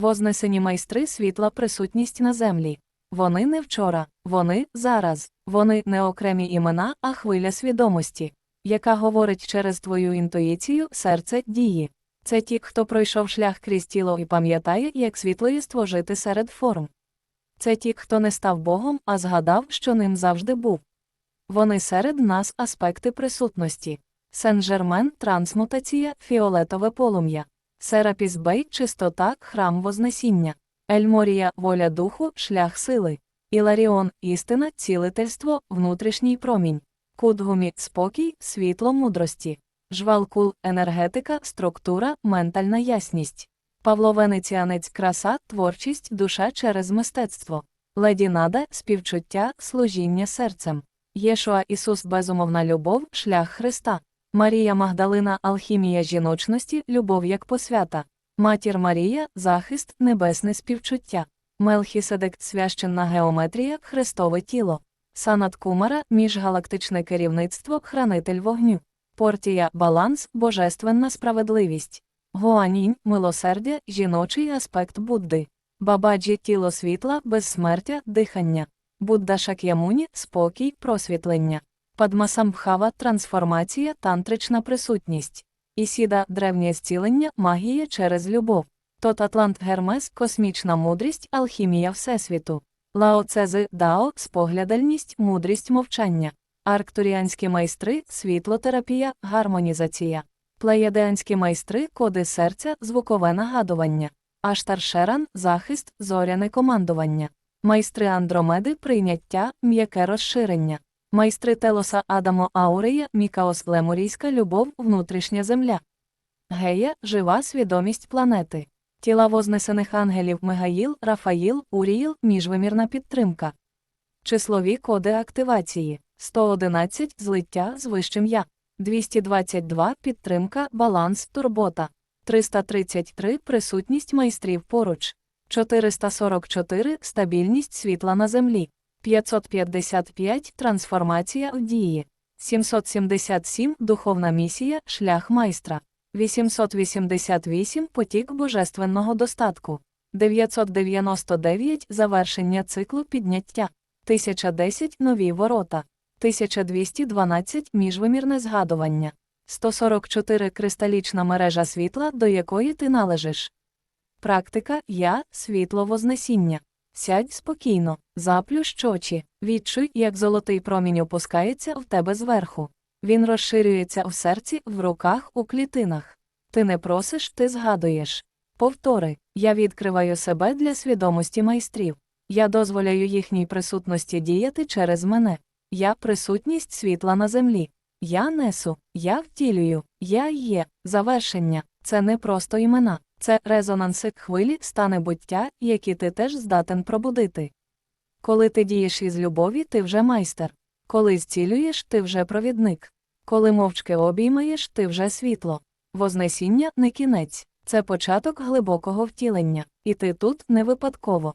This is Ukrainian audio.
Вознесені майстри світла присутність на землі. Вони не вчора, вони зараз, вони не окремі імена, а хвиля свідомості, яка говорить через твою інтуїцію, серце дії. Це ті, хто пройшов шлях крізь тіло і пам'ятає, як світло єство жити серед форм. Це ті, хто не став Богом, а згадав, що ним завжди був. Вони серед нас аспекти присутності. Сен-Жермен трансмутація, фіолетове полум'я. Серапіс Бей чистота, храм Вознесіння. Ельморія воля духу, шлях сили. Іларіон істина, цілительство, внутрішній промінь. Кудгумі спокій, світло мудрості. Жвалкул енергетика, структура, ментальна ясність. Павло Венеціанець краса, творчість, душа через мистецтво. Леді Нада співчуття, служіння серцем. Єшуа Ісус безумовна любов, шлях Христа. Марія Магдалина алхімія жіночності, любов як посвята. Матір Марія захист, небесне співчуття. Мелхіседек священна геометрія, Христове тіло. Санат Кумара міжгалактичне керівництво, хранитель вогню. Портія баланс, божественна справедливість. Гуанінь милосердя, жіночий аспект Будди. Бабаджі тіло світла, безсмертя, дихання. Будда Шак'ямуні спокій, просвітлення. Падмасамбхава трансформація, тантрична присутність. Ісіда древнє зцілення, магія через любов. Тот Атлант Гермес космічна мудрість, алхімія Всесвіту. Лао Цези Дао споглядальність, мудрість мовчання. Арктуріанські майстри світлотерапія, гармонізація. Плеядеанські майстри коди серця, звукове нагадування. Аштаршеран захист, зоряне командування. Майстри Андромеди прийняття, м'яке розширення. Майстри Телоса Адамо Аурея, Мікаос Лемурійська любов, внутрішня земля. Гея жива свідомість планети. Тіла вознесених ангелів Мегаїл, Рафаїл, Уріїл, міжвимірна підтримка. Числові коди активації 111 злиття з вищим я, 222 підтримка, баланс, турбота, 333 присутність майстрів поруч, 444 стабільність світла на землі, 555 трансформація в дії, 777 духовна місія, шлях майстра, 888 потік божественного достатку, 999 завершення циклу підняття, 1010 нові ворота, 1212 міжвимірне згадування, 144 кристалічна мережа світла, до якої ти належиш. Практика Я світло Вознесіння. Сядь спокійно, заплющ очі, відчуй, як золотий промінь опускається в тебе зверху. Він розширюється в серці, в руках, у клітинах. Ти не просиш, ти згадуєш. Повтори, я відкриваю себе для свідомості майстрів. Я дозволяю їхній присутності діяти через мене. Я присутність світла на землі. Я несу, я втілюю, я є, завершення. Це не просто імена, це резонанси хвилі, стане буття, які ти теж здатен пробудити. Коли ти дієш із любові, ти вже майстер. Коли зцілюєш, ти вже провідник. Коли мовчки обіймаєш, ти вже світло. Вознесіння не кінець, це початок глибокого втілення, і ти тут не випадково.